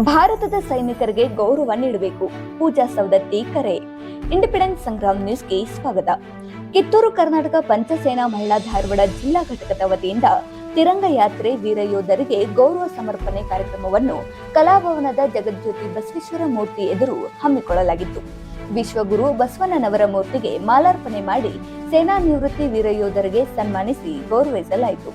ಭಾರತದ ಸೈನಿಕರಿಗೆ ಗೌರವ ನೀಡಬೇಕು. ಪೂಜಾ ಸವದತ್ತಿ ಕರೆ. ಇಂಡಿಪೆಂಡೆನ್ಸ್ ಸಂಗ್ರಾಮ್ ನ್ಯೂಸ್ಗೆ ಸ್ವಾಗತ. ಕಿತ್ತೂರು ಕರ್ನಾಟಕ ಪಂಚಸೇನಾ ಮಹಿಳಾ ಧಾರವಾಡ ಜಿಲ್ಲಾ ಘಟಕದ ವತಿಯಿಂದ ತಿರಂಗ ಯಾತ್ರೆ ವೀರ ಯೋಧರಿಗೆ ಗೌರವ ಸಮರ್ಪಣೆ ಕಾರ್ಯಕ್ರಮವನ್ನು ಕಲಾಭವನದ ಜಗಜ್ಯೋತಿ ಬಸವೇಶ್ವರ ಮೂರ್ತಿ ಎದುರು ಹಮ್ಮಿಕೊಳ್ಳಲಾಗಿತ್ತು. ವಿಶ್ವಗುರು ಬಸವಣ್ಣನವರ ಮೂರ್ತಿಗೆ ಮಾಲಾರ್ಪಣೆ ಮಾಡಿ ಸೇನಾ ನಿವೃತ್ತಿ ವೀರ ಯೋಧರಿಗೆ ಸನ್ಮಾನಿಸಿ ಗೌರವಿಸಲಾಯಿತು.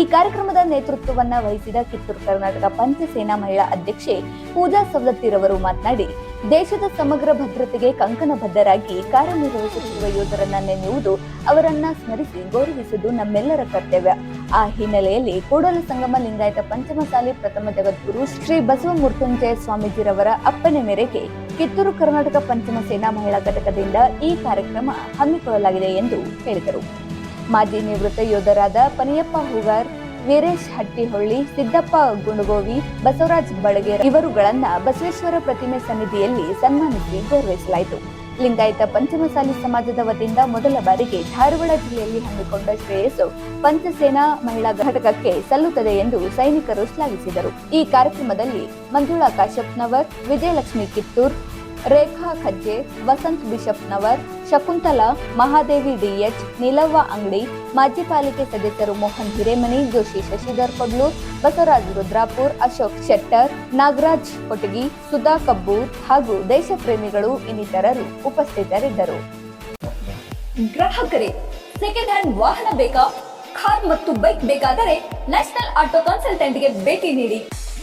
ಈ ಕಾರ್ಯಕ್ರಮದ ನೇತೃತ್ವವನ್ನ ವಹಿಸಿದ ಕಿತ್ತೂರು ಕರ್ನಾಟಕ ಪಂಚ ಸೇನಾ ಮಹಿಳಾ ಅಧ್ಯಕ್ಷೆ ಪೂಜಾ ಸವದತ್ತಿರವರು ಮಾತನಾಡಿ, ದೇಶದ ಸಮಗ್ರ ಭದ್ರತೆಗೆ ಕಂಕಣಬದ್ಧರಾಗಿ ಕಾರ್ಯನಿರ್ವಹಿಸುತ್ತಿರುವ ಯೋಧರನ್ನ ನೆನೆಯುವುದು ಅವರನ್ನ ಸ್ಮರಿಸಿ ಗೌರವಿಸುವುದು ನಮ್ಮೆಲ್ಲರ ಕರ್ತವ್ಯ. ಆ ಹಿನ್ನೆಲೆಯಲ್ಲಿ ಕೂಡಲ ಸಂಗಮ ಲಿಂಗಾಯತ ಪಂಚಮಸಾಲಿ ಪ್ರಥಮ ಜಗದ್ಗುರು ಶ್ರೀ ಬಸವ ಮೃತ್ಯುಂಜಯ ಸ್ವಾಮೀಜಿರವರ ಅಪ್ಪನೆ ಮೇರೆಗೆ ಕಿತ್ತೂರು ಕರ್ನಾಟಕ ಪಂಚಮ ಸೇನಾ ಮಹಿಳಾ ಘಟಕದಿಂದ ಈ ಕಾರ್ಯಕ್ರಮ ಹಮ್ಮಿಕೊಳ್ಳಲಾಗಿದೆ ಎಂದು ಹೇಳಿದರು. ಮಾಜಿ ನಿವೃತ್ತ ಯೋಧರಾದ ಪನಿಯಪ್ಪ ಹೂಗಾರ್, ವೀರೇಶ್ ಹಟ್ಟಿಹೊಳ್ಳಿ, ಸಿದ್ದಪ್ಪ ಗುಣಗೋವಿ, ಬಸವರಾಜ್ ಬಳಗೇರ ಇವರುಗಳನ್ನ ಬಸವೇಶ್ವರ ಪ್ರತಿಮೆ ಸನ್ನಿಧಿಯಲ್ಲಿ ಸನ್ಮಾನಿಸಿ ಗೌರವಿಸಲಾಯಿತು. ಲಿಂಗಾಯತ ಪಂಚಮಸಾಲಿ ಸಮಾಜದ ವತಿಯಿಂದ ಮೊದಲ ಬಾರಿಗೆ ಧಾರವಾಡ ಜಿಲ್ಲೆಯಲ್ಲಿ ಹಮ್ಮಿಕೊಂಡ ಶ್ರೇಯಸ್ಸು ಪಂಚಸೇನಾ ಮಹಿಳಾ ಘಟಕಕ್ಕೆ ಸಲ್ಲುತ್ತದೆ ಎಂದು ಸೈನಿಕರು ಶ್ಲಾಘಿಸಿದರು. ಈ ಕಾರ್ಯಕ್ರಮದಲ್ಲಿ ಮಂಜುಳಾ ಕಾಶ್ಯಪ್ನವರ್, ವಿಜಯಲಕ್ಷ್ಮಿ ಕಿತ್ತೂರ್ ರೇಖಾ ಖಜ್ಜೆ ವಸಂತ್ ಬಿಷಪ್ನವರ್, ಶಕುಂತಲಾ, ಮಹಾದೇವಿ ಡಿಎಚ್ ನಿಲವ್ವ ಅಂಗಡಿ, ಮಾಜಿ ಪಾಲಿಕೆ ಸದಸ್ಯರು ಮೋಹನ್ ಹಿರೇಮನಿ, ಜೋಶಿ ಶಶಿಧರ್ ಕೊಡ್ಲೂರ್ ಬಸವರಾಜ್ ರುದ್ರಾಪುರ್, ಅಶೋಕ್ ಶೆಟ್ಟರ್, ನಾಗರಾಜ್ ಕೊಟಗಿ, ಸುಧಾ ಕಬ್ಬೂರ್ ಹಾಗೂ ದೇಶ ಪ್ರೇಮಿಗಳು ಇನ್ನಿತರರು ಉಪಸ್ಥಿತರಿದ್ದರು. ಗ್ರಾಹಕರೇ ಸೆಕೆಂಡ್ ಹ್ಯಾಂಡ್ ವಾಹನ ಬೇಕಾ? ಕಾರ್ ಮತ್ತು ಬೈಕ್ ಬೇಕಾದರೆ ನ್ಯಾಷನಲ್ ಆಟೋ ಕನ್ಸಲ್ಟೆಂಟ್ಗೆ ಭೇಟಿ ನೀಡಿ.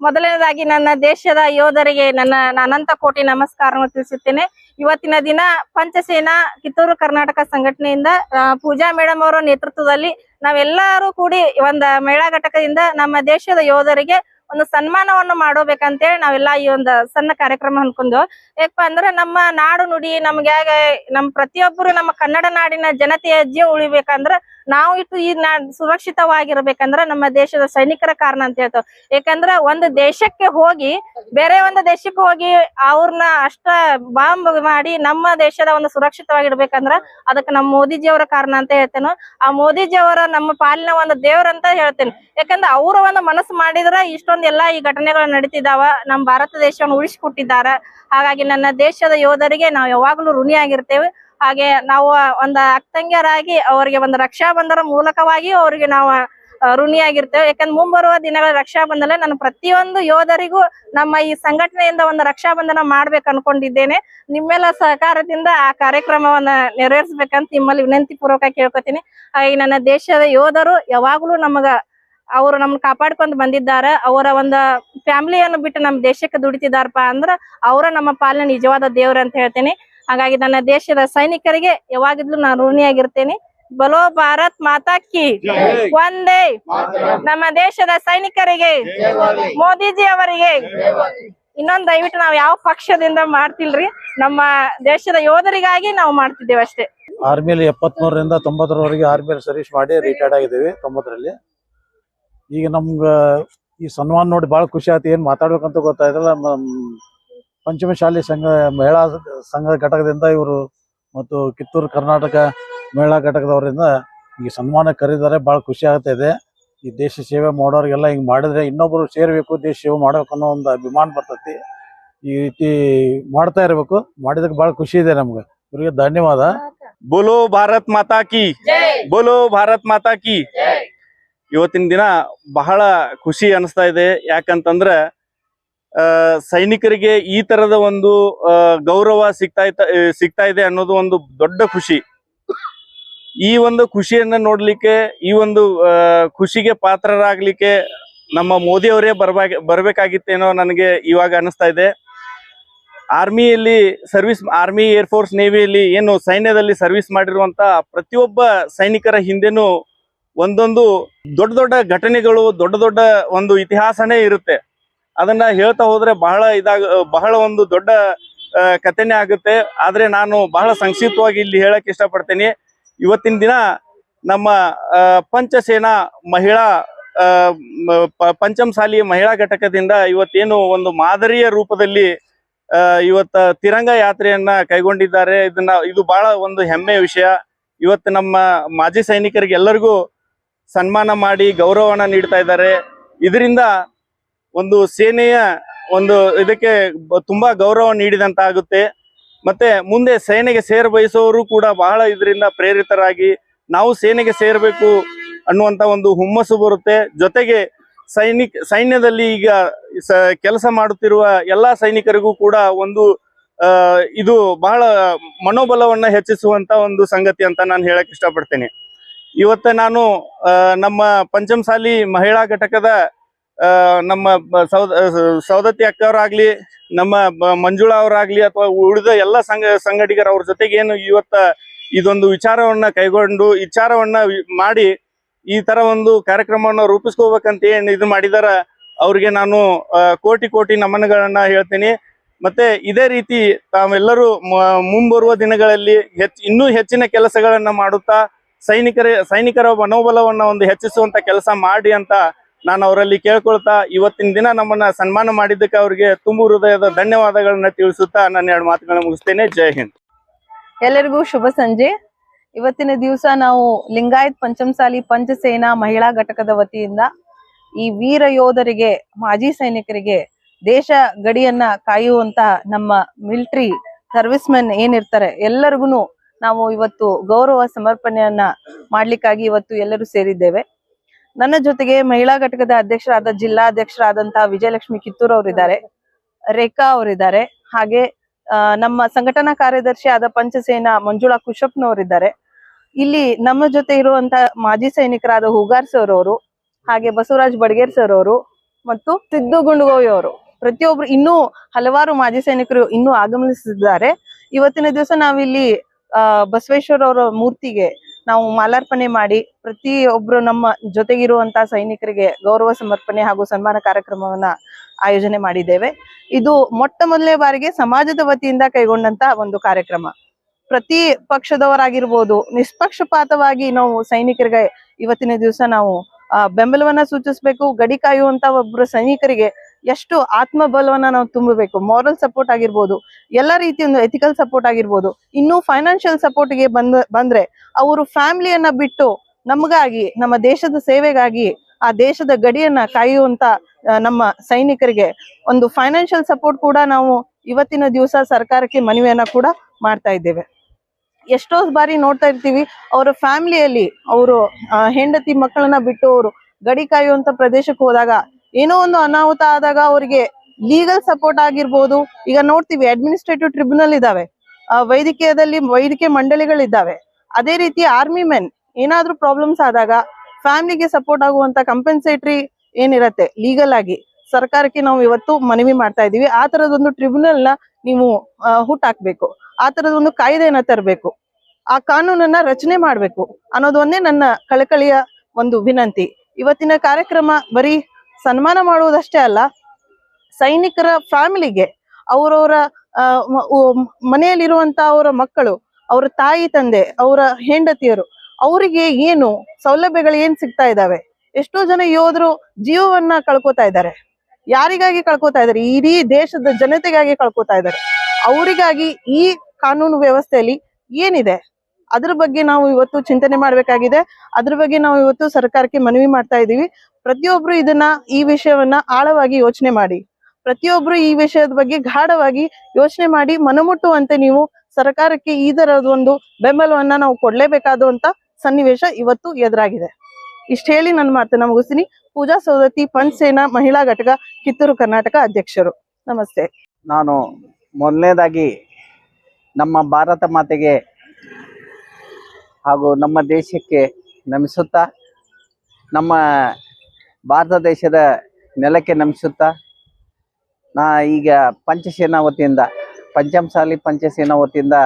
ಮೊದಲನೇದಾಗಿ ನನ್ನ ದೇಶದ ಯೋಧರಿಗೆ ನನ್ನ ಅನಂತ ಕೋಟಿ ನಮಸ್ಕಾರವನ್ನು ತಿಳಿಸುತ್ತೇನೆ. ಇವತ್ತಿನ ದಿನ ಪಂಚಸೇನಾ ಕಿತ್ತೂರು ಕರ್ನಾಟಕ ಸಂಘಟನೆಯಿಂದ ಪೂಜಾ ಮೇಡಮ್ ಅವರ ನೇತೃತ್ವದಲ್ಲಿ ನಾವೆಲ್ಲರೂ ಕೂಡಿ ಒಂದು ಮಹಿಳಾ ಘಟಕದಿಂದ ನಮ್ಮ ದೇಶದ ಯೋಧರಿಗೆ ಒಂದು ಸನ್ಮಾನವನ್ನು ಮಾಡೋಬೇಕಂತೇಳಿ ನಾವೆಲ್ಲ ಈ ಒಂದು ಸಣ್ಣ ಕಾರ್ಯಕ್ರಮ ಅನ್ಕೊಂಡು ಯಾಕಪ್ಪ ಅಂದ್ರೆ ನಮ್ಮ ನಾಡು ನುಡಿ ನಮ್ಗೆ ನಮ್ಮ ನಮ್ ಪ್ರತಿಯೊಬ್ಬರು ನಮ್ಮ ಕನ್ನಡ ನಾಡಿನ ಜನತೆಯ ಜೀವ ಉಳಿಬೇಕಂದ್ರ ನಾವು ಇಟ್ಟು ಈ ನಾ ಸುರಕ್ಷಿತವಾಗಿರ್ಬೇಕಂದ್ರ ನಮ್ಮ ದೇಶದ ಸೈನಿಕರ ಕಾರಣ ಅಂತ ಹೇಳ್ತಾವ. ಯಾಕಂದ್ರ ಒಂದು ದೇಶಕ್ಕೆ ಹೋಗಿ, ಬೇರೆ ಒಂದು ದೇಶಕ್ಕೆ ಹೋಗಿ ಅವ್ರನ್ನ ಅಷ್ಟ ಬಾಂಬ್ ಮಾಡಿ ನಮ್ಮ ದೇಶದ ಒಂದು ಸುರಕ್ಷಿತವಾಗಿಡ್ಬೇಕಂದ್ರ ಅದಕ್ಕೆ ನಮ್ಮ ಮೋದಿಜಿಯವರ ಕಾರಣ ಅಂತ ಹೇಳ್ತೇನೆ. ಆ ಮೋದಿಜಿಯವರ ನಮ್ಮ ಪಾಲಿನ ಒಂದು ದೇವ್ರಂತ ಹೇಳ್ತೇನೆ. ಯಾಕಂದ್ರೆ ಅವರ ಒಂದು ಮನಸ್ಸು ಮಾಡಿದ್ರ ಇಷ್ಟೊಂದ್ ಎಲ್ಲಾ ಈ ಘಟನೆಗಳು ನಡೀತಿದಾವ. ನಮ್ಮ ಭಾರತ ದೇಶವನ್ನು ಉಳಿಸಿಕೊಟ್ಟಿದ್ದಾರೆ. ಹಾಗಾಗಿ ನನ್ನ ದೇಶದ ಯೋಧರಿಗೆ ನಾವು ಯಾವಾಗ್ಲೂ ಋಣಿಯಾಗಿರ್ತೇವೆ. ಹಾಗೆ ನಾವು ಒಂದು ಅಕ್ತಂಗ್ಯರಾಗಿ ಅವರಿಗೆ ಒಂದು ರಕ್ಷಾ ಬಂಧನ ಮೂಲಕವಾಗಿ ಅವರಿಗೆ ನಾವು ಋಣಿಯಾಗಿರ್ತೇವೆ. ಯಾಕಂದ್ರೆ ಮುಂಬರುವ ದಿನಗಳ ರಕ್ಷಾ ಬಂಧನ ನಾನು ಪ್ರತಿಯೊಂದು ಯೋಧರಿಗೂ ನಮ್ಮ ಈ ಸಂಘಟನೆಯಿಂದ ಒಂದು ರಕ್ಷಾ ಬಂಧನ ಮಾಡ್ಬೇಕು ಅನ್ಕೊಂಡಿದ್ದೇನೆ. ನಿಮ್ಮೆಲ್ಲ ಸಹಕಾರದಿಂದ ಆ ಕಾರ್ಯಕ್ರಮವನ್ನ ನೆರವೇರಿಸ್ಬೇಕಂತ ನಿಮ್ಮಲ್ಲಿ ವಿನಂತಿ ಪೂರ್ವಕ ಕೇಳ್ಕೊತೀನಿ. ಹಾಗೆ ನನ್ನ ದೇಶದ ಯೋಧರು ಯಾವಾಗ್ಲೂ ನಮಗ, ಅವರು ನಮ್ಮನ್ನ ಕಾಪಾಡ್ಕೊಂಡ್ ಬಂದಿದ್ದಾರೆ. ಅವರ ಒಂದು ಫ್ಯಾಮಿಲಿಯನ್ನು ಬಿಟ್ಟು ನಮ್ಮ ದೇಶಕ್ಕೆ ದುಡಿತಿದಾರಪ್ಪ ಅಂದ್ರ ಅವರ ನಮ್ಮ ಪಾಲನೆ ನಿಜವಾದ ದೇವ್ರ ಅಂತ ಹೇಳ್ತೇನೆ. ಹಾಗಾಗಿ ನನ್ನ ದೇಶದ ಸೈನಿಕರಿಗೆ ಯಾವಾಗಿದ್ಲು ನಾನು ಋಣಿಯಾಗಿರ್ತೇನೆ ಬಲೋ ಭಾರತ್ ಮಾತಾ ಕಿ. ಒಂದೇ ನಮ್ಮ ದೇಶದ ಸೈನಿಕರಿಗೆ ಮೋದಿಜಿ ಅವರಿಗೆ. ಇನ್ನೊಂದ್ ದಯವಿಟ್ಟು ನಾವ್ ಯಾವ ಪಕ್ಷದಿಂದ ಮಾಡ್ತಿಲ್ರಿ ನಮ್ಮ ದೇಶದ ಯೋಧರಿಗಾಗಿ ನಾವು ಮಾಡ್ತಿದ್ದೇವೆ ಅಷ್ಟೇ. ಆರ್ಮಿಯಲ್ಲಿ ಎಪ್ಪತ್ಮೂರರಿಂದ ತೊಂಬತ್ತರವರೆಗೆ ಆರ್ಮಿಯಲ್ಲಿ ಸರ್ವಿಸ್ ಮಾಡಿ ರಿಟೈರ್ಡ್ ಆಗಿದ್ದೀವಿ ತೊಂಬತ್ತರಲ್ಲಿ. ಈಗ ನಮ್ಗೆ ಈ ಸನ್ಮಾನ ನೋಡಿ ಭಾಳ ಖುಷಿ ಆಯ್ತು ಏನು ಮಾತಾಡ್ಬೇಕಂತ ಗೊತ್ತಾಯ್ತಲ್ಲ ಪಂಚಮಶಾಲಿ ಸಂಘ ಮಹಿಳಾ ಸಂಘ ಘಟಕದಿಂದ ಇವರು ಮತ್ತು ಕಿತ್ತೂರು ಕರ್ನಾಟಕ ಮಹಿಳಾ ಘಟಕದವರಿಂದ ಈ ಸನ್ಮಾನ ಕರೀತಾರೆ ಬಹಳ ಖುಷಿ ಆಗ್ತಾ ಇದೆ. ಈ ದೇಶ ಸೇವೆ ಮಾಡೋರಿಗೆಲ್ಲ ಹಿಂಗೆ ಮಾಡಿದ್ರೆ ಇನ್ನೊಬ್ಬರು ಸೇರಬೇಕು ದೇಶ ಸೇವೆ ಮಾಡಬೇಕು ಅನ್ನೋ ಒಂದು ಅಭಿಮಾನ ಬರ್ತೈತಿ. ಈ ರೀತಿ ಮಾಡ್ತಾ ಇರಬೇಕು. ಮಾಡಿದಕ್ಕೆ ಬಹಳ ಖುಷಿ ಇದೆ ನಮ್ಗೆ. ಇವರಿಗೆ ಧನ್ಯವಾದ. ಬೋಲೋ ಭಾರತ್ ಮಾತಾ ಕಿ. ಬೋಲೋ ಭಾರತ್ ಮಾತಾ ಕಿ. ಇವತ್ತಿನ ದಿನ ಬಹಳ ಖುಷಿ ಅನಿಸ್ತಾ ಇದೆ. ಯಾಕಂತಂದ್ರೆ ಸೈನಿಕರಿಗೆ ಈ ತರದ ಒಂದು ಗೌರವ ಸಿಗ್ತಾ ಸಿಗ್ತಾ ಇದೆ ಅನ್ನೋದು ಒಂದು ದೊಡ್ಡ ಖುಷಿ. ಈ ಒಂದು ಖುಷಿಯನ್ನ ನೋಡ್ಲಿಕ್ಕೆ, ಈ ಒಂದು ಖುಷಿಗೆ ಪಾತ್ರರಾಗ್ಲಿಕ್ಕೆ ನಮ್ಮ ಮೋದಿ ಅವರೇ ಬರ್ಬಾಗ, ಬರ್ಬೇಕಾಗಿತ್ತೇನೋ ನನಗೆ ಇವಾಗ ಅನಿಸ್ತಾ ಇದೆ. ಆರ್ಮಿಯಲ್ಲಿ ಸರ್ವಿಸ್, ಆರ್ಮಿ, ಏರ್ ಫೋರ್ಸ್, ನೇವಿಯಲ್ಲಿ ಏನು ಸೈನ್ಯದಲ್ಲಿ ಸರ್ವಿಸ್ ಮಾಡಿರುವಂತ ಪ್ರತಿಯೊಬ್ಬ ಸೈನಿಕರ ಹಿಂದೆನೂ ಒಂದೊಂದು ದೊಡ್ಡ ದೊಡ್ಡ ಘಟನೆಗಳು, ದೊಡ್ಡ ದೊಡ್ಡ ಒಂದು ಇತಿಹಾಸನೇ ಇರುತ್ತೆ. ಅದನ್ನ ಹೇಳ್ತಾ ಹೋದ್ರೆ ಬಹಳ ಇದಾಗ, ಬಹಳ ಒಂದು ದೊಡ್ಡ ಕಥೆನೇ ಆಗುತ್ತೆ. ಆದ್ರೆ ನಾನು ಬಹಳ ಸಂಕ್ಷಿಪ್ತವಾಗಿ ಇಲ್ಲಿ ಹೇಳಕ್ ಇಷ್ಟಪಡ್ತೇನೆ. ಇವತ್ತಿನ ದಿನ ನಮ್ಮ ಪಂಚಸೇನಾ ಮಹಿಳಾ ಪಂಚಮಸಾಲಿ ಮಹಿಳಾ ಘಟಕದಿಂದ ಇವತ್ತೇನು ಒಂದು ಮಾದರಿಯ ರೂಪದಲ್ಲಿ ಇವತ್ತ ತಿರಂಗ ಯಾತ್ರೆಯನ್ನ ಕೈಗೊಂಡಿದ್ದಾರೆ. ಇದನ್ನ, ಇದು ಬಹಳ ಒಂದು ಹೆಮ್ಮೆಯ ವಿಷಯ. ಇವತ್ತು ನಮ್ಮ ಮಾಜಿ ಸೈನಿಕರಿಗೆ ಎಲ್ಲರಿಗೂ ಸನ್ಮಾನ ಮಾಡಿ ಗೌರವನ ನೀಡ್ತಾ ಇದ್ದಾರೆ. ಇದರಿಂದ ಒಂದು ಸೇನೆಯ ಒಂದು ಇದಕ್ಕೆ ತುಂಬಾ ಗೌರವ ನೀಡಿದಂತ ಆಗುತ್ತೆ ಮತ್ತೆ ಮುಂದೆ ಸೇನೆಗೆ ಸೇರ ಬಯಸುವವರು ಕೂಡ ಬಹಳ ಇದರಿಂದ ಪ್ರೇರಿತರಾಗಿ ನಾವು ಸೇನೆಗೆ ಸೇರಬೇಕು ಅನ್ನುವಂತ ಒಂದು ಹುಮ್ಮಸ್ಸು ಬರುತ್ತೆ. ಜೊತೆಗೆ ಸೈನಿಕ್, ಸೈನ್ಯದಲ್ಲಿ ಈಗ ಕೆಲಸ ಮಾಡುತ್ತಿರುವ ಎಲ್ಲಾ ಸೈನಿಕರಿಗೂ ಕೂಡ ಒಂದು ಇದು ಬಹಳ ಮನೋಬಲವನ್ನ ಹೆಚ್ಚಿಸುವಂತ ಒಂದು ಸಂಗತಿ ಅಂತ ನಾನು ಹೇಳಕ್ ಇಷ್ಟಪಡ್ತೇನೆ. ಇವತ್ತ ನಾನು ನಮ್ಮ ಪಂಚಮಸಾಲಿ ಮಹಿಳಾ ಘಟಕದ ನಮ್ಮ ಸೌದ ಸೌದತ್ತಿ ಅಕ್ಕವರಾಗ್ಲಿ, ನಮ್ಮ ಮಂಜುಳಾ ಅವರಾಗ್ಲಿ ಅಥವಾ ಉಳಿದ ಎಲ್ಲ ಸಂಘ, ಸಂಘಟಿಗರ ಅವ್ರ ಜೊತೆಗೆ ಏನು ಇವತ್ತ ಇದೊಂದು ವಿಚಾರವನ್ನ ಕೈಗೊಂಡು ವಿಚಾರವನ್ನ ಮಾಡಿ ಈ ತರ ಒಂದು ಕಾರ್ಯಕ್ರಮವನ್ನು ರೂಪಿಸ್ಕೋಬೇಕಂತ ಏನ್ ಇದು ಮಾಡಿದಾರ, ಅವ್ರಿಗೆ ನಾನು ಕೋಟಿ ಕೋಟಿ ನಮನಗಳನ್ನ ಹೇಳ್ತೀನಿ. ಮತ್ತೆ ಇದೇ ರೀತಿ ತಾವೆಲ್ಲರೂ ಮುಂಬರುವ ದಿನಗಳಲ್ಲಿ ಹೆಚ್ಚು, ಇನ್ನೂ ಹೆಚ್ಚಿನ ಕೆಲಸಗಳನ್ನ ಮಾಡುತ್ತಾ, ಸೈನಿಕರ ಸೈನಿಕರ ಮನೋಬಲವನ್ನ ಒಂದು ಹೆಚ್ಚಿಸುವಂತ ಕೆಲಸ ಮಾಡಿ ಅಂತ ನಾನು ಅವರಲ್ಲಿ ಕೇಳ್ಕೊಳ್ತಾ ಇವತ್ತಿನ ದಿನ ನಮ್ಮನ್ನ ಸನ್ಮಾನ ಮಾಡಿದ್ದಕ್ಕೆ ಅವರಿಗೆ ತುಂಬು ಹೃದಯದ ಧನ್ಯವಾದಗಳನ್ನ ತಿಳಿಸುತ್ತಾ ನನ್ನ ಎರಡು ಮಾತುಗಳನ್ನ ಮುಗಿಸ್ತೇನೆ. ಜೈ ಹಿಂದ್. ಎಲ್ಲರಿಗೂ ಶುಭ ಸಂಜೆ. ಇವತ್ತಿನ ದಿವಸ ನಾವು ಲಿಂಗಾಯತ್ ಪಂಚಮಸಾಲಿ ಪಂಚಸೇನಾ ಮಹಿಳಾ ಘಟಕದ ವತಿಯಿಂದ ಈ ವೀರ ಯೋಧರಿಗೆ, ಮಾಜಿ ಸೈನಿಕರಿಗೆ ದೇಶ ಗಡಿಯನ್ನ ಕಾಯುವಂತ ನಮ್ಮ ಮಿಲಿಟರಿ ಸರ್ವಿಸ್ ಮೆನ್ ಏನಿರ್ತಾರೆ ಎಲ್ಲರಿಗೂ ನಾವು ಇವತ್ತು ಗೌರವ ಸಮರ್ಪಣೆಯನ್ನ ಮಾಡ್ಲಿಕ್ಕಾಗಿ ಇವತ್ತು ಎಲ್ಲರೂ ಸೇರಿದ್ದೇವೆ. ನನ್ನ ಜೊತೆಗೆ ಮಹಿಳಾ ಘಟಕದ ಅಧ್ಯಕ್ಷರಾದ ಜಿಲ್ಲಾಧ್ಯಕ್ಷರಾದಂತಹ ವಿಜಯಲಕ್ಷ್ಮಿ ಕಿತ್ತೂರ್ ಅವರಿದ್ದಾರೆ. ರೇಖಾ ಅವರಿದ್ದಾರೆ. ಹಾಗೆ ನಮ್ಮ ಸಂಘಟನಾ ಕಾರ್ಯದರ್ಶಿ ಆದ ಪಂಚಸೇನಾ ಮಂಜುಳಾ ಕುಶಪ್ನವರಿದ್ದಾರೆ. ಇಲ್ಲಿ ನಮ್ಮ ಜೊತೆ ಇರುವಂತಹ ಮಾಜಿ ಸೈನಿಕರಾದ ಹೂಗಾರ್ ಸರ್ ಅವರು ಹಾಗೆ ಬಸವರಾಜ್ ಬಡ್ಗೇರ್ ಸರ್ ಅವರು ಮತ್ತು ಸಿದ್ದು ಗುಂಡಗೋವಿ ಅವರು. ಪ್ರತಿಯೊಬ್ರು ಇನ್ನೂ ಹಲವಾರು ಮಾಜಿ ಸೈನಿಕರು ಇನ್ನೂ ಆಗಮನಿಸಿದ್ದಾರೆ ಇವತ್ತಿನ ದಿವಸ ನಾವಿಲ್ಲಿ ಬಸವೇಶ್ವರ ಅವರ ಮೂರ್ತಿಗೆ ನಾವು ಮಾಲಾರ್ಪಣೆ ಮಾಡಿ ಪ್ರತಿಯೊಬ್ರು ನಮ್ಮ ಜೊತೆಗಿರುವಂತಹ ಸೈನಿಕರಿಗೆ ಗೌರವ ಸಮರ್ಪಣೆ ಹಾಗೂ ಸನ್ಮಾನ ಕಾರ್ಯಕ್ರಮವನ್ನ ಆಯೋಜನೆ ಮಾಡಿದ್ದೇವೆ. ಇದು ಮೊಟ್ಟ ಮೊದಲನೇ ಬಾರಿಗೆ ಸಮಾಜದ ವತಿಯಿಂದ ಕೈಗೊಂಡಂತ ಒಂದು ಕಾರ್ಯಕ್ರಮ. ಪ್ರತಿ ಪಕ್ಷದವರಾಗಿರ್ಬೋದು, ನಿಷ್ಪಕ್ಷಪಾತವಾಗಿ ನಾವು ಸೈನಿಕರಿಗೆ ಇವತ್ತಿನ ದಿವಸ ನಾವು ಬೆಂಬಲವನ್ನ ಸೂಚಿಸಬೇಕು, ಗಡಿ ಕಾಯುವಂತ ಒಬ್ಬರು ಸೈನಿಕರಿಗೆ ಎಷ್ಟು ಆತ್ಮಬಲವನ್ನ ನಾವು ತುಂಬಬೇಕು ಮಾರಲ್ ಸಪೋರ್ಟ್ ಆಗಿರ್ಬೋದು, ಎಲ್ಲ ರೀತಿಯ ಒಂದು ಎಥಿಕಲ್ ಸಪೋರ್ಟ್ ಆಗಿರ್ಬೋದು, ಇನ್ನು ಫೈನಾನ್ಷಿಯಲ್ ಸಪೋರ್ಟ್ಗೆ ಬಂದ್, ಬಂದ್ರೆ ಅವರು ಫ್ಯಾಮಿಲಿಯನ್ನ ಬಿಟ್ಟು ನಮಗಾಗಿ, ನಮ್ಮ ದೇಶದ ಸೇವೆಗಾಗಿ ಆ ದೇಶದ ಗಡಿಯನ್ನ ಕಾಯುವಂತ ನಮ್ಮ ಸೈನಿಕರಿಗೆ ಒಂದು ಫೈನಾನ್ಷಿಯಲ್ ಸಪೋರ್ಟ್ ಕೂಡ ನಾವು ಇವತ್ತಿನ ದಿವಸ ಸರ್ಕಾರಕ್ಕೆ ಮನವಿಯನ್ನ ಕೂಡ ಮಾಡ್ತಾ ಇದ್ದೇವೆ. ಎಷ್ಟೋ ಬಾರಿ ನೋಡ್ತಾ ಇರ್ತೀವಿ, ಅವರ ಫ್ಯಾಮಿಲಿಯಲ್ಲಿ ಅವರು ಹೆಂಡತಿ ಮಕ್ಕಳನ್ನ ಬಿಟ್ಟು ಅವರು ಗಡಿ ಕಾಯುವಂತ ಪ್ರದೇಶಕ್ಕೆ ಹೋದಾಗ, ಏನೋ ಒಂದು ಅನಾಹುತ ಆದಾಗ ಅವರಿಗೆ ಲೀಗಲ್ ಸಪೋರ್ಟ್ ಆಗಿರ್ಬೋದು. ಈಗ ನೋಡ್ತೀವಿ ಅಡ್ಮಿನಿಸ್ಟ್ರೇಟಿವ್ ಟ್ರಿಬ್ಯುನಲ್ ಇದಾವೆ ವೈದ್ಯಕೀಯದಲ್ಲಿ, ವೈದ್ಯಕೀಯ ಮಂಡಳಿಗಳಿದ್ದಾವೆ. ಅದೇ ರೀತಿ ಆರ್ಮಿ ಮೆನ್ ಏನಾದ್ರೂ ಪ್ರಾಬ್ಲಮ್ಸ್ ಆದಾಗ ಫ್ಯಾಮಿಲಿಗೆ ಸಪೋರ್ಟ್ ಆಗುವಂತ ಕಂಪೆನ್ಸೇಟರಿ ಏನಿರತ್ತೆ ಲೀಗಲ್ ಆಗಿ ಸರ್ಕಾರಕ್ಕೆ ನಾವು ಇವತ್ತು ಮನವಿ ಮಾಡ್ತಾ ಇದೀವಿ ಆ ತರದೊಂದು ಟ್ರಿಬ್ಯುನಲ್ನ ನೀವು ಹುಟ್ಟಾಕಬೇಕು ಆ ತರದ ಒಂದು ಕಾಯ್ದೆಯನ್ನ ತರಬೇಕು. ಆ ಕಾನೂನನ್ನ ರಚನೆ ಮಾಡ್ಬೇಕು ಅನ್ನೋದೊಂದೇ ನನ್ನ ಕಳಕಳಿಯ ಒಂದು ವಿನಂತಿ. ಇವತ್ತಿನ ಕಾರ್ಯಕ್ರಮ ಬರೀ ಸನ್ಮಾನ ಮಾಡುವುದಷ್ಟೇ ಅಲ್ಲ, ಸೈನಿಕರ ಫ್ಯಾಮಿಲಿಗೆ ಅವರವರ ಮನೆಯಲ್ಲಿರುವಂತ ಅವರ ಮಕ್ಕಳು ಅವರ ತಾಯಿ ತಂದೆ, ಅವರ ಹೆಂಡತಿಯರು, ಅವರಿಗೆ ಏನು ಸೌಲಭ್ಯಗಳು ಏನ್ ಸಿಗ್ತಾ ಇದಾವೆ ಎಷ್ಟೋ ಜನ ಯೋಧರು ಜೀವವನ್ನ ಕಳ್ಕೊತಾ ಇದ್ದಾರೆ. ಯಾರಿಗಾಗಿ ಕಳ್ಕೊತಾ ಇದ್ದಾರೆ? ಇಡೀ ದೇಶದ ಜನತೆಗಾಗಿ ಕಳ್ಕೊತಾ ಇದ್ದಾರೆ. ಅವರಿಗಾಗಿ ಈ ಕಾನೂನು ವ್ಯವಸ್ಥೆಯಲ್ಲಿ ಏನಿದೆ? ಅದ್ರ ಬಗ್ಗೆ ನಾವು ಇವತ್ತು ಚಿಂತನೆ ಮಾಡ್ಬೇಕಾಗಿದೆ. ಅದ್ರ ಬಗ್ಗೆ ನಾವು ಇವತ್ತು ಸರ್ಕಾರಕ್ಕೆ ಮನವಿ ಮಾಡ್ತಾ ಇದೀವಿ ಪ್ರತಿಯೊಬ್ರು ಇದನ್ನ, ಈ ವಿಷಯವನ್ನ ಆಳವಾಗಿ ಯೋಚನೆ ಮಾಡಿ. ಪ್ರತಿಯೊಬ್ರು ಈ ವಿಷಯದ ಬಗ್ಗೆ ಗಾಢವಾಗಿ ಯೋಚನೆ ಮಾಡಿ ಮನಮುಟ್ಟುವಂತೆ ನೀವು ಸರ್ಕಾರಕ್ಕೆ ಈ ತರದ ಒಂದು ಬೆಂಬಲವನ್ನ ನಾವು ಕೊಡ್ಲೇಬೇಕಾದಂತ ಸನ್ನಿವೇಶ ಇವತ್ತು ಎದುರಾಗಿದೆ. ಇಷ್ಟ ಹೇಳಿ ನನ್ನ ಮಾತನ್ನ ಮುಗಿಸ್ತೀನಿ. ಪೂಜಾ ಸೌದತಿ ಪಂಚಸೇನಾ ಮಹಿಳಾ ಘಟಕ, ಕಿತ್ತೂರು ಕರ್ನಾಟಕ ಅಧ್ಯಕ್ಷರು. ನಮಸ್ತೆ. ನಾನು ಮೊದಲನೇದಾಗಿ ನಮ್ಮ ಭಾರತ ಮಾತೆಗೆ ಹಾಗೂ ನಮ್ಮ ದೇಶಕ್ಕೆ ನಮಿಸುತ್ತಾ, ನಮ್ಮ ಭಾರತ ದೇಶದ ನೆಲಕ್ಕೆ ನಮಿಸುತ್ತಾ, ನಾ ಈಗ ಪಂಚಸೇನಾ ವತಿಯಿಂದ ಪಂಚಮಸಾಲಿ ಪಂಚಸೇನಾ ವತಿಯಿಂದ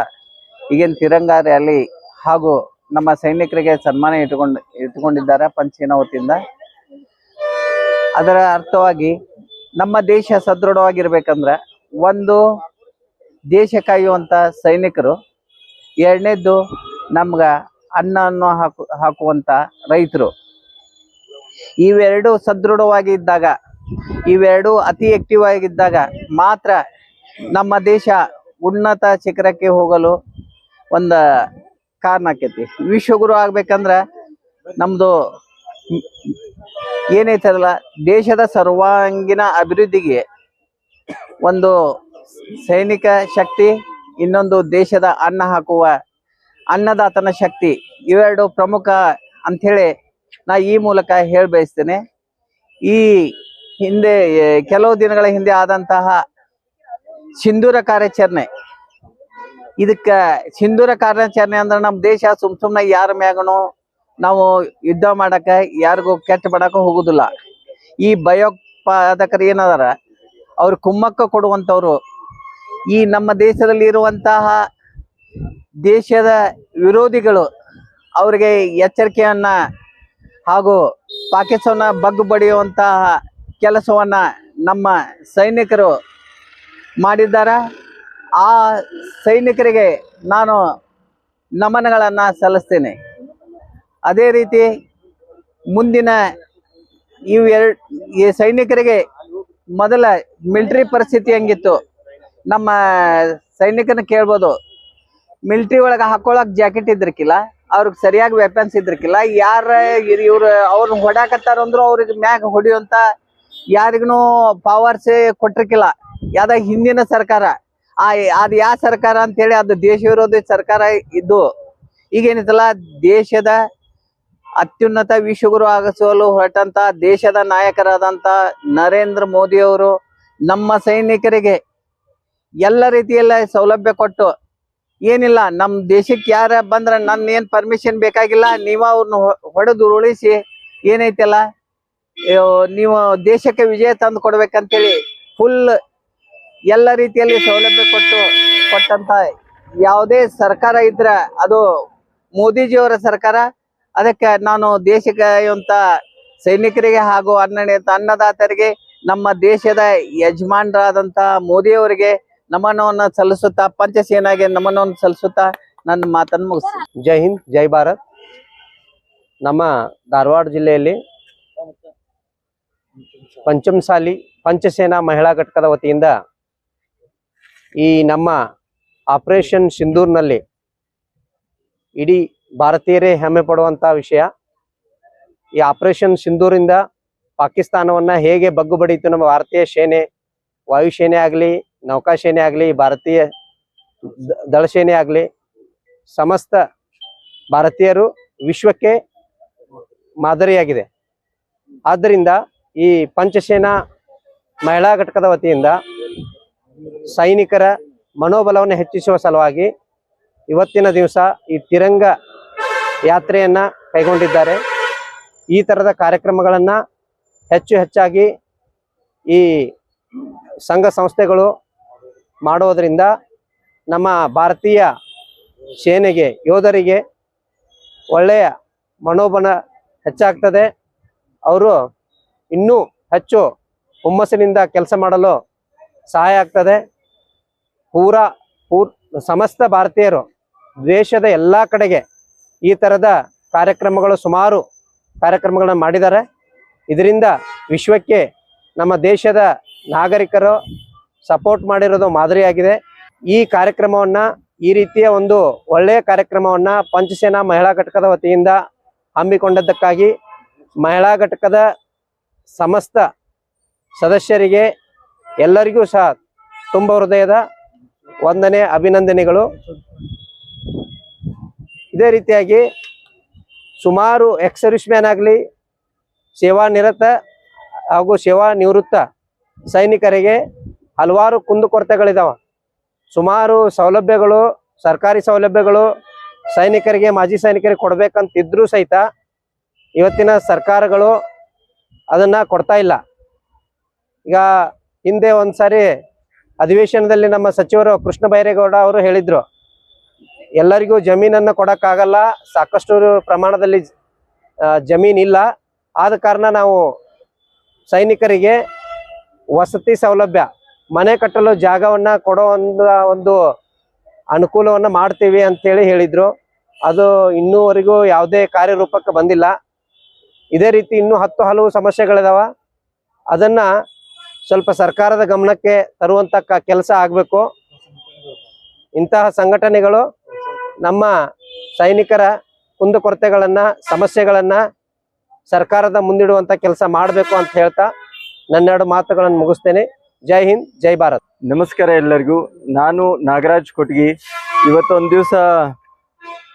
ಈಗಿನ ತಿರಂಗ ರ್ಯಾಲಿ ಹಾಗೂ ನಮ್ಮ ಸೈನಿಕರಿಗೆ ಸನ್ಮಾನ ಇಟ್ಟುಕೊಂಡು ಇಟ್ಕೊಂಡಿದ್ದಾರೆ ಪಂಚಸೇನಾ ವತಿಯಿಂದ. ಅದರ ಅರ್ಥವಾಗಿ ನಮ್ಮ ದೇಶ ಸದೃಢವಾಗಿರ್ಬೇಕಂದ್ರೆ ಒಂದು ದೇಶ ಕಾಯುವಂಥ ಸೈನಿಕರು, ಎರಡನೇದ್ದು ನಮ್ಗೆ ಅನ್ನವನ್ನು ಹಾಕು, ಹಾಕುವಂತ ರೈತರು. ಇವೆರಡು ಸದೃಢವಾಗಿ ಇದ್ದಾಗ ಇವೆರಡು ಅತಿ ಆಕ್ಟಿವ್ ಆಗಿದ್ದಾಗ ಮಾತ್ರ ನಮ್ಮ ದೇಶ ಉನ್ನತ ಶಿಖರಕ್ಕೆ ಹೋಗಲು ಒಂದು ಕಾರಣ ಆಕೈತಿ. ವಿಶ್ವಗುರು ಆಗ್ಬೇಕಂದ್ರ ನಮ್ದು ಏನೈತಲ್ಲ ದೇಶದ ಸರ್ವಾಂಗೀಣ ಅಭಿವೃದ್ಧಿಗೆ ಒಂದು ಸೈನಿಕ ಶಕ್ತಿ, ಇನ್ನೊಂದು ದೇಶದ ಅನ್ನ ಹಾಕುವ ಅನ್ನದಾತನ ಶಕ್ತಿ, ಇವೆರಡು ಪ್ರಮುಖ ಅಂಥೇಳಿ ನಾ ಈ ಮೂಲಕ ಹೇಳ ಬಯಸ್ತೇನೆ. ಈ ಹಿಂದೆ, ಕೆಲವು ದಿನಗಳ ಹಿಂದೆ ಆದಂತಹ ಸಿಂಧೂರ ಕಾರ್ಯಾಚರಣೆ. ಇದಕ್ಕ ಸಿಂಧೂರ ಕಾರ್ಯಾಚರಣೆ ಅಂದ್ರೆ ನಮ್ಮ ದೇಶ ಸುಮ್ ಸುಮ್ನೆ ಯಾರ ಮ್ಯಾಗನು ನಾವು ಯುದ್ಧ ಮಾಡಕ, ಯಾರಿಗೂ ಕೆಟ್ಟ ಮಾಡಕ ಹೋಗುದಿಲ್ಲ. ಈ ಭಯೋತ್ಪಾದಕರು ಏನದಾರ, ಅವ್ರ ಕುಮ್ಮಕ್ಕ ಕೊಡುವಂತವ್ರು ಈ ನಮ್ಮ ದೇಶದಲ್ಲಿ ಇರುವಂತಹ ದೇಶದ ವಿರೋಧಿಗಳು ಅವರಿಗೆ ಎಚ್ಚರಿಕೆಯನ್ನ ಹಾಗೂ ಪಾಕಿಸ್ತಾನ ಬಗ್ಗು ಬಡಿಯುವಂತಹ ಕೆಲಸವನ್ನ ನಮ್ಮ ಸೈನಿಕರು ಮಾಡಿದ್ದಾರೆ? ಆ ಸೈನಿಕರಿಗೆ ನಾನು ನಮನಗಳನ್ನು ಸಲ್ಲಿಸ್ತೇನೆ. ಅದೇ ರೀತಿ ಮುಂದಿನ ಇವು ಎರಡ್, ಈ ಸೈನಿಕರಿಗೆ ಮೊದಲ ಮಿಲ್ಟ್ರಿ ಪರಿಸ್ಥಿತಿ ಹೆಂಗಿತ್ತು? ನಮ್ಮ ಸೈನಿಕನ ಕೇಳ್ಬೋದು. ಮಿಲ್ಟ್ರಿ ಒಳಗೆ ಹಾಕೊಳಕ್ ಜಾಕೆಟ್ ಇದ್ರಕಿಲ್ಲ, ಅವ್ರಿಗೆ ಸರಿಯಾಗಿ ವೆಪನ್ಸ್ ಇದ್ರಕ್ಕಿಲ್ಲ ಯಾರ ಇವ್ರ ಅವ್ರನ್ನ ಹೊಡ್ಯಾಕತ್ತಾರ ಅಂದ್ರು ಅವ್ರಿಗೆ ಮ್ಯಾಗ ಹೊಡಿಯುವಂತ ಯಾರಿಗೂ ಪವರ್ಸ್ ಕೊಟ್ಟಿರ್ಕಿಲ್ಲ. ಯಾವ್ದ ಹಿಂದಿನ ಸರ್ಕಾರ. ಆ, ಅದ್ ಯಾವ ಸರ್ಕಾರ ಅಂತೇಳಿ ಅದು ದೇಶ ವಿರೋಧಿ ಸರ್ಕಾರ ಇದ್ದು, ಈಗೇನಿತ್ತಲ್ಲ, ದೇಶದ ಅತ್ಯುನ್ನತ ವಿಶ್ವಗುರು ಆಗಿಸಲು ಹೊರಟಂತ, ದೇಶದ ನಾಯಕರಾದಂತ ನರೇಂದ್ರ ಮೋದಿ ಅವರು ನಮ್ಮ ಸೈನಿಕರಿಗೆ ಎಲ್ಲ ರೀತಿಯಲ್ಲ ಸೌಲಭ್ಯ ಕೊಟ್ಟು, ಏನಿಲ್ಲ, ನಮ್ ದೇಶಕ್ಕೆ ಯಾರ ಬಂದ್ರೆ ನನ್ನ ಏನ್ ಪರ್ಮಿಷನ್ ಬೇಕಾಗಿಲ್ಲ, ನೀವ ಅವ್ರನ್ನ ಹೊಡೆದು ಉಳಿಸಿ ಏನೈತಲ್ಲ ನೀವು ದೇಶಕ್ಕೆ ವಿಜಯ ತಂದು ಕೊಡ್ಬೇಕಂತೇಳಿ ಫುಲ್ ಎಲ್ಲ ರೀತಿಯಲ್ಲಿ ಸೌಲಭ್ಯ ಕೊಟ್ಟು ಕೊಟ್ಟಂತ ಯಾವುದೇ ಸರ್ಕಾರ ಇದ್ರೆ ಅದು ಮೋದಿಜಿಯವರ ಸರ್ಕಾರ. ಅದಕ್ಕೆ ನಾನು ದೇಶಕ್ಕೆ ಅಂತ ಸೈನಿಕರಿಗೆ ಹಾಗೂ ಅನ್ನಣೆ ಅನ್ನದಾತರಿಗೆ, ನಮ್ಮ ದೇಶದ ಯಜಮಾನರಾದಂತ ಮೋದಿಯವರಿಗೆ ನಮನವನ್ನು ಸಲ್ಲಿಸುತ್ತಾ, ಪಂಚಸೇನಾಗೆ ನಮನವನ್ನು ಸಲ್ಲಿಸುತ್ತಾ ನನ್ನ ಮಾತನ್ನು ಮುಗಿಸ್ತೀನಿ. ಜೈ ಹಿಂದ್, ಜೈ ಭಾರತ್. ನಮ್ಮ ಧಾರವಾಡ ಜಿಲ್ಲೆಯಲ್ಲಿ ಪಂಚಮಸಾಲಿ ಪಂಚಸೇನಾ ಮಹಿಳಾ ಘಟಕದ ವತಿಯಿಂದ ಈ ನಮ್ಮ ಆಪರೇಷನ್ ಸಿಂಧೂರ್ನಲ್ಲಿ ಇಡೀ ಭಾರತೀಯರೇ ಹೆಮ್ಮೆ ಪಡುವಂಥ ವಿಷಯ. ಈ ಆಪರೇಷನ್ ಸಿಂಧೂರಿಂದ ಪಾಕಿಸ್ತಾನವನ್ನ ಹೇಗೆ ಬಗ್ಗು ಬಡೀತು ನಮ್ಮ ಭಾರತೀಯ ಸೇನೆ ವಾಯುಸೇನೆ ಆಗಲಿ ನೌಕಾಸೇನೆ ಆಗಲಿ, ಭಾರತೀಯ ದಳಸೇನೆ ಆಗಲಿ, ಸಮಸ್ತ ಭಾರತೀಯರು ವಿಶ್ವಕ್ಕೆ ಮಾದರಿಯಾಗಿದೆ. ಆದ್ದರಿಂದ ಈ ಪಂಚಸೇನಾ ಮಹಿಳಾ ಘಟಕದ ವತಿಯಿಂದ ಸೈನಿಕರ ಮನೋಬಲವನ್ನು ಹೆಚ್ಚಿಸುವ ಸಲುವಾಗಿ ಇವತ್ತಿನ ದಿವಸ ಈ ತಿರಂಗ ಯಾತ್ರೆಯನ್ನ ಕೈಗೊಂಡಿದ್ದಾರೆ. ಈ ತರದ ಕಾರ್ಯಕ್ರಮಗಳನ್ನ ಹೆಚ್ಚು ಹೆಚ್ಚಾಗಿ ಈ ಸಂಘ ಸಂಸ್ಥೆಗಳು ಮಾಡೋದರಿಂದ ನಮ್ಮ ಭಾರತೀಯ ಸೇನೆಗೆ, ಯೋಧರಿಗೆ ಒಳ್ಳೆಯ ಮನೋಬಲ ಹೆಚ್ಚಾಗ್ತದೆ. ಅವರು ಇನ್ನೂ ಹೆಚ್ಚು ಹುಮ್ಮಸ್ಸಿನಿಂದ ಕೆಲಸ ಮಾಡಲು ಸಹಾಯ ಆಗ್ತದೆ. ಪೂರಾ, ಪೂರ್, ಸಮಸ್ತ ಭಾರತೀಯರು, ದೇಶದ ಎಲ್ಲ ಕಡೆಗೆ ಈ ಥರದ ಕಾರ್ಯಕ್ರಮಗಳು ಸುಮಾರು ಕಾರ್ಯಕ್ರಮಗಳನ್ನ ಮಾಡಿದ್ದಾರೆ. ಇದರಿಂದ ವಿಶ್ವಕ್ಕೆ ನಮ್ಮ ದೇಶದ ನಾಗರಿಕರು ಸಪೋರ್ಟ್ ಮಾಡಿರೋದು ಮಾದರಿಯಾಗಿದೆ. ಈ ಕಾರ್ಯಕ್ರಮವನ್ನು, ಈ ರೀತಿಯ ಒಂದು ಒಳ್ಳೆಯ ಕಾರ್ಯಕ್ರಮವನ್ನು ಪಂಚಸೇನಾ ಮಹಿಳಾ ಘಟಕದ ವತಿಯಿಂದ ಹಮ್ಮಿಕೊಂಡದ್ದಕ್ಕಾಗಿ ಮಹಿಳಾ ಘಟಕದ ಸಮಸ್ತ ಸದಸ್ಯರಿಗೆ ಎಲ್ಲರಿಗೂ ಸಹ ತುಂಬ ಹೃದಯದ ವಂದನೆ, ಅಭಿನಂದನೆಗಳು. ಇದೇ ರೀತಿಯಾಗಿ ಸುಮಾರು ಎಕ್ಸ್ ಸರ್ವಿಸ್ ಮ್ಯಾನ್ ಆಗಲಿ, ಸೇವಾ ನಿರತ ಹಾಗೂ ಸೇವಾ ನಿವೃತ್ತ ಸೈನಿಕರಿಗೆ ಹಲವಾರು ಕುಂದುಕೊರತೆಗಳಿದಾವ ಸುಮಾರು ಸೌಲಭ್ಯಗಳು, ಸರ್ಕಾರಿ ಸೌಲಭ್ಯಗಳು ಸೈನಿಕರಿಗೆ, ಮಾಜಿ ಸೈನಿಕರಿಗೆ ಕೊಡಬೇಕಂತಿದ್ರೂ ಸಹಿತ ಇವತ್ತಿನ ಸರ್ಕಾರಗಳು ಅದನ್ನು ಕೊಡ್ತಾ ಇಲ್ಲ. ಈಗ ಹಿಂದೆ ಒಂದ್ಸಾರಿ ಅಧಿವೇಶನದಲ್ಲಿ ನಮ್ಮ ಸಚಿವರು ಕೃಷ್ಣ ಬೈರೇಗೌಡ ಅವರು ಹೇಳಿದ್ರು, ಎಲ್ಲರಿಗೂ ಜಮೀನನ್ನು ಕೊಡಕ್ಕಾಗಲ್ಲ, ಸಾಕಷ್ಟು ಪ್ರಮಾಣದಲ್ಲಿ ಜಮೀನ್ ಇಲ್ಲ ಆದ ಕಾರಣ ನಾವು ಸೈನಿಕರಿಗೆ ವಸತಿ ಸೌಲಭ್ಯ, ಮನೆ ಕಟ್ಟಲು ಜಾಗವನ್ನು ಕೊಡೋ ಒಂದು ಒಂದು ಅನುಕೂಲವನ್ನ ಮಾಡ್ತೀವಿ ಅಂತೇಳಿ ಹೇಳಿದ್ರು. ಅದು ಇನ್ನೂವರೆಗೂ ಯಾವುದೇ ಕಾರ್ಯರೂಪಕ್ಕೆ ಬಂದಿಲ್ಲ. ಇದೇ ರೀತಿ ಇನ್ನೂ ಹತ್ತು ಹಲವು ಸಮಸ್ಯೆಗಳಿದಾವ. ಅದನ್ನ ಸ್ವಲ್ಪ ಸರ್ಕಾರದ ಗಮನಕ್ಕೆ ತರುವಂತ ಕೆಲಸ ಆಗಬೇಕು. ಇಂತಹ ಸಂಘಟನೆಗಳು ನಮ್ಮ ಸೈನಿಕರ ಕುಂದುಕೊರತೆಗಳನ್ನು ಸಮಸ್ಯೆಗಳನ್ನ ಸರ್ಕಾರದ ಮುಂದಿಡುವಂತ ಕೆಲಸ ಮಾಡಬೇಕು ಅಂತ ಹೇಳ್ತಾ ನನ್ನೆರಡು ಮಾತುಗಳನ್ನು ಮುಗಿಸ್ತೇನೆ. ಜೈ ಹಿಂದ್, ಜೈ ಭಾರತ್. ನಮಸ್ಕಾರ ಎಲ್ಲರಿಗೂ. ನಾನು ನಾಗರಾಜ್ ಕೊಟ್ಗಿ. ಇವತ್ತೊಂದು ದಿವಸ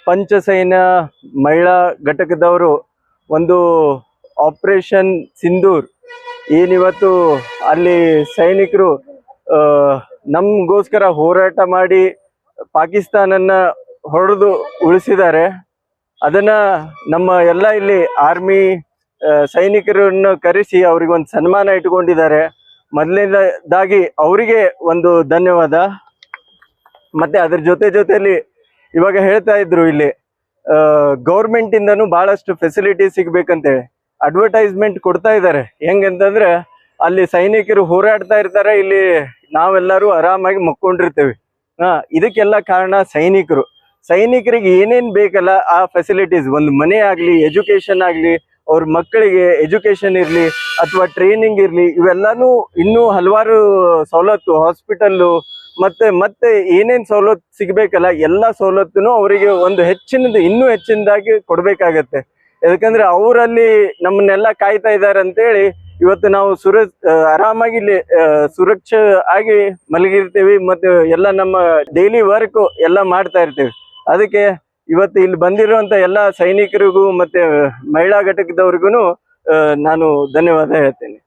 ಪಂಚಸೈನ್ಯ ಮಹಿಳಾ ಘಟಕದವರು ಒಂದು ಆಪರೇಷನ್ ಸಿಂಧೂರ್ ಏನಿವತ್ತು ಅಲ್ಲಿ ಸೈನಿಕರು ನಮಗೋಸ್ಕರ ಹೋರಾಟ ಮಾಡಿ ಪಾಕಿಸ್ತಾನನ್ನ ಹೊಡೆದು ಉಳಿಸಿದ್ದಾರೆ. ಅದನ್ನ ನಮ್ಮ ಎಲ್ಲ ಇಲ್ಲಿ ಆರ್ಮಿ ಸೈನಿಕರನ್ನು ಕರೆಸಿ ಅವ್ರಿಗೆ ಒಂದು ಸನ್ಮಾನ ಇಟ್ಕೊಂಡಿದ್ದಾರೆ ಮೊದಲನೇದಾಗಿ ಅವರಿಗೆ ಒಂದು ಧನ್ಯವಾದ. ಮತ್ತೆ ಅದ್ರ ಜೊತೆ ಜೊತೆಯಲ್ಲಿ ಇವಾಗ ಹೇಳ್ತಾ ಇದ್ರು ಇಲ್ಲಿ ಗೌರ್ಮೆಂಟ್ ಇಂದನೂ ಬಹಳಷ್ಟು ಫೆಸಿಲಿಟಿ ಸಿಗ್ಬೇಕಂತೇಳಿ. ಅಡ್ವರ್ಟೈಸ್ಮೆಂಟ್ ಕೊಡ್ತಾ ಇದ್ದಾರೆ. ಹೆಂಗಂತಂದ್ರೆ ಅಲ್ಲಿ ಸೈನಿಕರು ಹೋರಾಡ್ತಾ ಇರ್ತಾರೆ, ಇಲ್ಲಿ ನಾವೆಲ್ಲರೂ ಆರಾಮಾಗಿ ಮಕ್ಕೊಂಡಿರ್ತೇವೆ. ಹಾ, ಇದಕ್ಕೆಲ್ಲ ಕಾರಣ ಸೈನಿಕರು. ಸೈನಿಕರಿಗೆ ಏನೇನ್ ಬೇಕಲ್ಲ, ಆ ಫೆಸಿಲಿಟೀಸ್ ಒಂದು ಮನೆ ಆಗ್ಲಿ ಎಜುಕೇಶನ್ ಆಗ್ಲಿ, ಅವ್ರ ಮಕ್ಕಳಿಗೆ ಎಜುಕೇಶನ್ ಇರಲಿ, ಅಥವಾ ಟ್ರೈನಿಂಗ್ ಇರಲಿ, ಇವೆಲ್ಲಾನು ಇನ್ನೂ ಹಲವಾರು ಸವಲತ್ತು ಹಾಸ್ಪಿಟಲ್ಲು ಮತ್ತೆ ಮತ್ತೆ ಏನೇನ್ ಸವಲತ್ತು ಸಿಗಬೇಕಲ್ಲ, ಎಲ್ಲಾ ಸವಲತ್ತುನು ಅವರಿಗೆ ಒಂದು ಹೆಚ್ಚಿನದು ಇನ್ನೂ ಹೆಚ್ಚಿನದಾಗಿ ಕೊಡ್ಬೇಕಾಗತ್ತೆ. ಯಾಕಂದ್ರೆ ಅವರಲ್ಲಿ ನಮ್ಮನ್ನೆಲ್ಲ ಕಾಯ್ತಾ ಇದ್ದಾರೆ ಅಂತೇಳಿ ಇವತ್ತು ನಾವು ಸುರ ಆರಾಮಾಗಿ ಇಲ್ಲಿ ಸುರಕ್ಷ ಆಗಿ ಮಲಗಿರ್ತೀವಿ ಮತ್ತೆ ಎಲ್ಲ ನಮ್ಮ ಡೈಲಿ ವರ್ಕ್ ಎಲ್ಲ ಮಾಡ್ತಾ ಇರ್ತೀವಿ. ಅದಕ್ಕೆ ಇವತ್ತು ಇಲ್ಲಿ ಬಂದಿರುವಂತ ಎಲ್ಲ ಸೈನಿಕರಿಗೂ ಮತ್ತೆ ಮಹಿಳಾ ಘಟಕದವ್ರಿಗೂ ನಾನು ಧನ್ಯವಾದ ಹೇಳ್ತೇನೆ.